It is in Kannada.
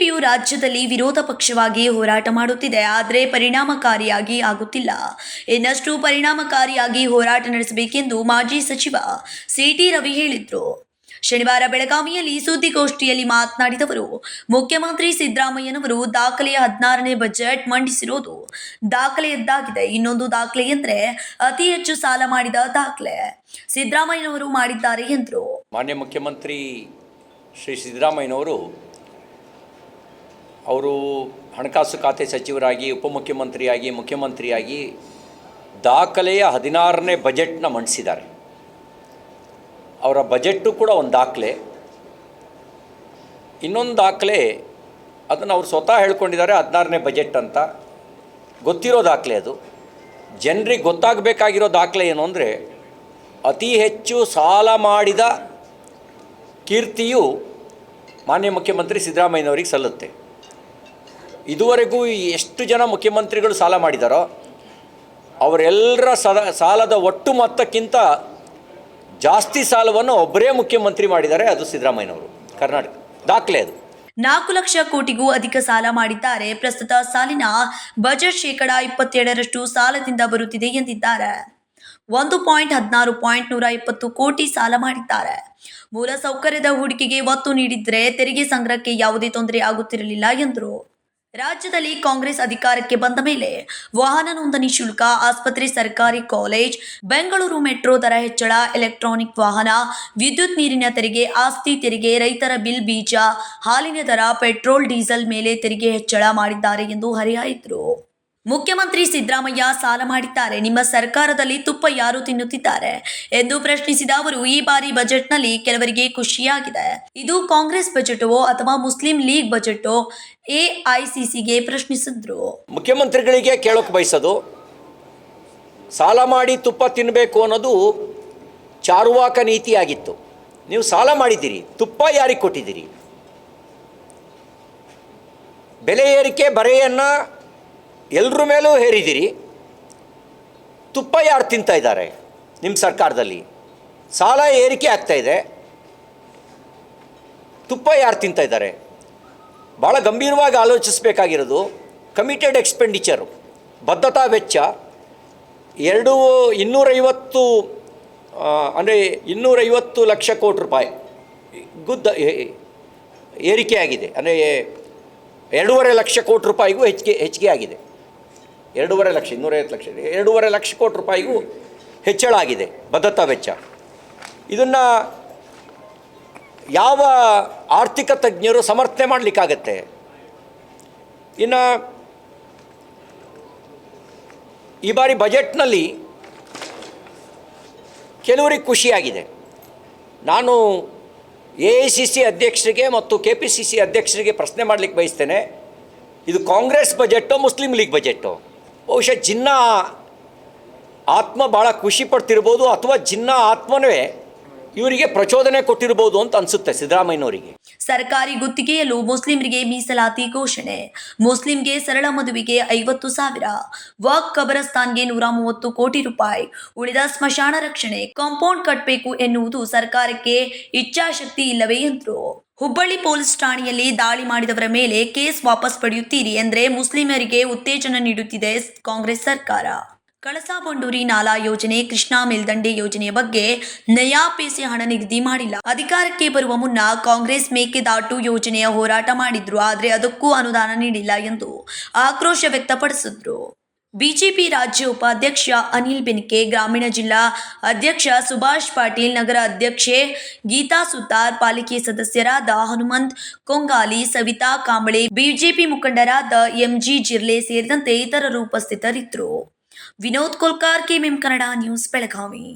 ಬಿಜೆಪಿಯು ರಾಜ್ಯದಲ್ಲಿ ವಿರೋಧ ಪಕ್ಷವಾಗಿ ಹೋರಾಟ ಮಾಡುತ್ತಿದೆ, ಆದರೆ ಪರಿಣಾಮಕಾರಿಯಾಗಿ ಆಗುತ್ತಿಲ್ಲ. ಇನ್ನಷ್ಟು ಪರಿಣಾಮಕಾರಿಯಾಗಿ ಹೋರಾಟ ನಡೆಸಬೇಕೆಂದು ಮಾಜಿ ಸಚಿವ ಸಿಟಿ ರವಿ ಹೇಳಿದ್ರು. ಶನಿವಾರ ಬೆಳಗಾವಿಯಲ್ಲಿ ಸುದ್ದಿಗೋಷ್ಠಿಯಲ್ಲಿ ಮಾತನಾಡಿದವರು ಮುಖ್ಯಮಂತ್ರಿ ಸಿದ್ದರಾಮಯ್ಯನವರು ದಾಖಲೆಯ ಹದಿನಾರನೇ ಬಜೆಟ್ ಮಂಡಿಸಿರೋದು. ದಾಖಲೆಯದ್ದಾಗಿದೆ ಇನ್ನೊಂದು ದಾಖಲೆ ಎಂದರೆ ಅತಿ ಹೆಚ್ಚು ಸಾಲ ಮಾಡಿದ ದಾಖಲೆ. ಸಿದ್ದರಾಮಯ್ಯನವರು ಮಾಡಿದ್ದಾರೆ ಎಂದರು. ಮಾನ್ಯ ಮುಖ್ಯಮಂತ್ರಿ ಶ್ರೀ ಸಿದ್ದರಾಮಯ್ಯನವರು ಅವರು ಹಣಕಾಸು ಖಾತೆ ಸಚಿವರಾಗಿ, ಉಪಮುಖ್ಯಮಂತ್ರಿಯಾಗಿ, ಮುಖ್ಯಮಂತ್ರಿಯಾಗಿ ದಾಖಲೆಯ ಹದಿನಾರನೇ ಬಜೆಟ್ನ ಮಂಡಿಸಿದ್ದಾರೆ. ಅವರ ಬಜೆಟ್ಟು ಕೂಡ ಒಂದು ದಾಖಲೆ. ಇನ್ನೊಂದು ದಾಖಲೆ, ಅದನ್ನು ಅವರು ಸ್ವತಃ ಹೇಳ್ಕೊಂಡಿದ್ದಾರೆ, ಹದಿನಾರನೇ ಬಜೆಟ್ ಅಂತ. ಗೊತ್ತಿರೋ ದಾಖಲೆ ಅದು. ಜನರಿಗೆ ಗೊತ್ತಾಗಬೇಕಾಗಿರೋ ದಾಖಲೆ ಏನು ಅಂದರೆ, ಅತಿ ಹೆಚ್ಚು ಸಾಲ ಮಾಡಿದ ಕೀರ್ತಿಯು ಮಾನ್ಯ ಮುಖ್ಯಮಂತ್ರಿ ಸಿದ್ದರಾಮಯ್ಯನವರಿಗೆ ಸಲ್ಲುತ್ತೆ. ಇದುವರೆಗೂ ಎಷ್ಟು ಜನ ಮುಖ್ಯಮಂತ್ರಿಗಳು ಸಾಲ ಮಾಡಿದಾರೋ, ಅವರೆಲ್ಲರ ಸದ, ಸಾಲದ ಒಟ್ಟು ಮೊತ್ತಕ್ಕಿಂತ ಜಾಸ್ತಿ ಸಾಲವನ್ನು ಒಬ್ಬರೇ ಮುಖ್ಯಮಂತ್ರಿ ಮಾಡಿದ್ದಾರೆ, ಅದು ಸಿದ್ದರಾಮಯ್ಯನವರು, ಕರ್ನಾಟಕ, ದಾಖಲೆ ಅದು. ನಾಲ್ಕು ಲಕ್ಷ ಕೋಟಿಗೂ ಅಧಿಕ ಸಾಲ ಮಾಡಿದ್ದಾರೆ, ಪ್ರಸ್ತುತ ಸಾಲಿನ ಬಜೆಟ್ ಶೇಕಡ ಇಪ್ಪತ್ತೇಳರಷ್ಟು ಸಾಲದಿಂದ ಬರುತ್ತಿದೆ ಎಂದಿದ್ದಾರೆ. ಒಂದು ಪಾಯಿಂಟ್ ಹದಿನಾರು ಪಾಯಿಂಟ್ ನೂರ ಇಪ್ಪತ್ತು ಕೋಟಿ ಸಾಲ ಮಾಡಿದ್ದಾರೆ. ಮೂಲಸೌಕರ್ಯದ ಹೂಡಿಕೆಗೆ ಒತ್ತು ನೀಡಿದ್ರೆ ತೆರಿಗೆ ಸಂಗ್ರಹಕ್ಕೆ ಯಾವುದೇ ತೊಂದರೆ ಆಗುತ್ತಿರಲಿಲ್ಲ ಎಂದರು. ರಾಜ್ಯದಲ್ಲಿ ಕಾಂಗ್ರೆಸ್ ಅಧಿಕಾರಕ್ಕೆ ಬಂದ ಮೇಲೆ ವಾಹನ ನೋಂದಣಿ ಶುಲ್ಕ, ಆಸ್ಪತ್ರೆ, ಸರ್ಕಾರಿ ಕಾಲೇಜ್, ಬೆಂಗಳೂರು ಮೆಟ್ರೋ ದರ ಹೆಚ್ಚಳ, ಎಲೆಕ್ಟ್ರಾನಿಕ್ ವಾಹನ, ವಿದ್ಯುತ್ ನೀರಿನ ತೆರಿಗೆ, ಆಸ್ತಿ ತೆರಿಗೆ, ರೈತರ ಬಿಲ್ ಬೀಜ, ಹಾಲಿನ ದರ, ಪೆಟ್ರೋಲ್, ಡೀಸೆಲ್ ಮೇಲೆ ತೆರಿಗೆ ಹೆಚ್ಚಳ ಮಾಡಿದ್ದಾರೆ ಎಂದು ಹರಿಹಾಯ್ದರು. ಮುಖ್ಯಮಂತ್ರಿ ಸಿದ್ದರಾಮಯ್ಯ ಸಾಲ ಮಾಡಿದ್ದಾರೆ. ನಿಮ್ಮ ಸರ್ಕಾರದಲ್ಲಿ ತುಪ್ಪ ಯಾರು ತಿನ್ನುತ್ತಿದ್ದಾರೆ? ಎಂದು ಪ್ರಶ್ನಿಸಿದ ಅವರು, ಈ ಬಾರಿ ಬಜೆಟ್ನಲ್ಲಿ ಕೆಲವರಿಗೆ ಖುಷಿಯಾಗಿದೆ. ಇದು ಕಾಂಗ್ರೆಸ್ ಬಜೆಟೋ ಅಥವಾ ಮುಸ್ಲಿಂ ಲೀಗ್ ಬಜೆಟೋ? ಎಐಸಿಸಿಗೆ ಪ್ರಶ್ನಿಸಿದ್ರು. ಮುಖ್ಯಮಂತ್ರಿಗಳಿಗೆ ಕೇಳೋಕೆ ಬಯಸೋದು, ಸಾಲ ಮಾಡಿ ತುಪ್ಪ ತಿನ್ನಬೇಕು ಅನ್ನೋದು ಚಾರುವಾಕ ನೀತಿಯಾಗಿತ್ತು. ನೀವು ಸಾಲ ಮಾಡಿದ್ದೀರಿ, ತುಪ್ಪ ಯಾರಿಗೆ ಕೊಟ್ಟಿದ್ದೀರಿ? ಬೆಲೆ ಏರಿಕೆ, ಬರೆಯನ್ನು ಎಲ್ಲರ ಮೇಲೂ ಹೇರಿದ್ದೀರಿ ತುಪ್ಪ ಯಾರು ತಿಂತಾ ಇದ್ದಾರೆ ನಿಮ್ಮ ಸರ್ಕಾರದಲ್ಲಿ? ಸಾಲ ಏರಿಕೆ ಆಗ್ತಾ ಇದೆ. ತುಪ್ಪ ಯಾರು ತಿಂತಾ ಇದ್ದಾರೆ? ಭಾಳ ಗಂಭೀರವಾಗಿ ಆಲೋಚಿಸಬೇಕಾಗಿರೋದು ಕಮಿಟೆಡ್ ಎಕ್ಸ್ಪೆಂಡಿಚರು ಬದ್ಧತಾ ವೆಚ್ಚ, ಎರಡು ಇನ್ನೂರೈವತ್ತು ಅಂದರೆ ಇನ್ನೂರೈವತ್ತು ಲಕ್ಷ ಕೋಟಿ ರೂಪಾಯಿ ಗುದ್ದ ಏರಿಕೆ ಏರಿಕೆಯಾಗಿದೆ. ಅಂದರೆ ಎರಡೂವರೆ ಲಕ್ಷ ಕೋಟಿ ರೂಪಾಯಿಗೂ ಹೆಚ್ಚಿಗೆ ಹೆಚ್ಚಿಗೆ ಆಗಿದೆ. ಎರಡೂವರೆ ಲಕ್ಷ, ಇನ್ನೂರೈವತ್ತು ಲಕ್ಷ ಎರಡೂವರೆ ಲಕ್ಷ ಕೋಟಿ ರೂಪಾಯಿಗೂ ಹೆಚ್ಚಳ ಆಗಿದೆ, ಭದ್ರತಾ ವೆಚ್ಚ. ಇದನ್ನು ಯಾವ ಆರ್ಥಿಕ ತಜ್ಞರು ಸಮರ್ಥನೆ ಮಾಡಲಿಕ್ಕಾಗತ್ತೆ? ಇನ್ನು ಈ ಬಾರಿ ಬಜೆಟ್ನಲ್ಲಿ ಕೆಲವರಿಗೆ ಖುಷಿಯಾಗಿದೆ. ನಾನು ಎ ಐ ಸಿ ಸಿ ಅಧ್ಯಕ್ಷರಿಗೆ ಮತ್ತು ಕೆ ಪಿ ಸಿ ಸಿ ಅಧ್ಯಕ್ಷರಿಗೆ ಪ್ರಶ್ನೆ ಮಾಡಲಿಕ್ಕೆ ಬಯಸ್ತೇನೆ. ಇದು ಕಾಂಗ್ರೆಸ್ ಬಜೆಟ್ಟೋ ಮುಸ್ಲಿಂ ಲೀಗ್ ಬಜೆಟ್ಟೋ ಬಹುಶಃ ಜಿನ್ನಾ ಆತ್ಮ ಭಾಳ ಖುಷಿ ಪಡ್ತಿರ್ಬೋದು ಅಥವಾ ಜಿನ್ನಾ ಆತ್ಮವೇ ಇವರಿಗೆ ಪ್ರಚೋದನೆ ಕೊಟ್ಟಿರ್ಬೋದು ಅಂತ ಅನ್ಸುತ್ತೆ ಸಿದ್ದರಾಮಯ್ಯನವರಿಗೆ. ಸರ್ಕಾರಿ ಗುತ್ತಿಗೆಯಲ್ಲೂ ಮುಸ್ಲಿಮರಿಗೆ ಮೀಸಲಾತಿ ಘೋಷಣೆ. ಮುಸ್ಲಿಂಗೆ ಸರಳ ಮದುವೆಗೆ ಐವತ್ತು ಸಾವಿರ. ವಾಕ್ ಕಬರಸ್ತಾನ್ಗೆ ನೂರ ಮೂವತ್ತು ಕೋಟಿ ರೂಪಾಯಿ. ಉಳಿದ ಸ್ಮಶಾನ ರಕ್ಷಣೆ, ಕಾಂಪೌಂಡ್ ಕಟ್ಟಬೇಕು ಎನ್ನುವುದು ಸರ್ಕಾರಕ್ಕೆ ಇಚ್ಛಾಶಕ್ತಿ ಇಲ್ಲವೇ ಎಂದರು. ಹುಬ್ಬಳ್ಳಿ ಪೊಲೀಸ್ ಠಾಣೆಯಲ್ಲಿ ದಾಳಿ ಮಾಡಿದವರ ಮೇಲೆ ಕೇಸ್ ವಾಪಸ್ ಪಡೆಯುತ್ತೀರಿ ಎಂದರೆ ಮುಸ್ಲಿಮರಿಗೆ ಉತ್ತೇಜನ ನೀಡುತ್ತಿದೆ ಕಾಂಗ್ರೆಸ್ ಸರ್ಕಾರ. ಕಳಸಾ ಬಂಡೂರಿ ನಾಲಾ ಯೋಜನೆ, ಕೃಷ್ಣಾ ಮೇಲ್ದಂಡೆ ಯೋಜನೆಯ ಬಗ್ಗೆ ನಯಾ ಹಣ ನಿಗದಿ ಮಾಡಿಲ್ಲ. ಅಧಿಕಾರಕ್ಕೆ ಬರುವ ಮುನ್ನ ಕಾಂಗ್ರೆಸ್ ಮೇಕೆದಾಟು ಯೋಜನೆಯ ಹೋರಾಟ ಮಾಡಿದ್ರು, ಆದರೆ ಅದಕ್ಕೂ ಅನುದಾನ ನೀಡಿಲ್ಲ ಎಂದು ಆಕ್ರೋಶ ವ್ಯಕ್ತಪಡಿಸಿದ್ರು. ಬಿಜೆಪಿ ರಾಜ್ಯ ಉಪಾಧ್ಯಕ್ಷ ಅನಿಲ್ ಬಿನ್ಕೆ, ಗ್ರಾಮೀಣ ಜಿಲ್ಲಾ ಅಧ್ಯಕ್ಷ ಸುಭಾಷ್ ಪಾಟೀಲ್, ನಗರ ಅಧ್ಯಕ್ಷೆ ಗೀತಾ ಸುತಾರ್, ಪಾಲಿಕೆ ಸದಸ್ಯರಾದ ಹನುಮಂತ್ ಕೊಂಗಾಲಿ, ಸವಿತಾ ಕಾಂಬಳೆ, ಬಿಜೆಪಿ ಮುಖಂಡರಾದ ಎಂಜಿ ಜಿರ್ಲೆ ಸೇರಿದಂತೆ ಇತರರು ಉಪಸ್ಥಿತರಿದ್ದರು. Vinod Kolkar KM Kannada news, Belagavi.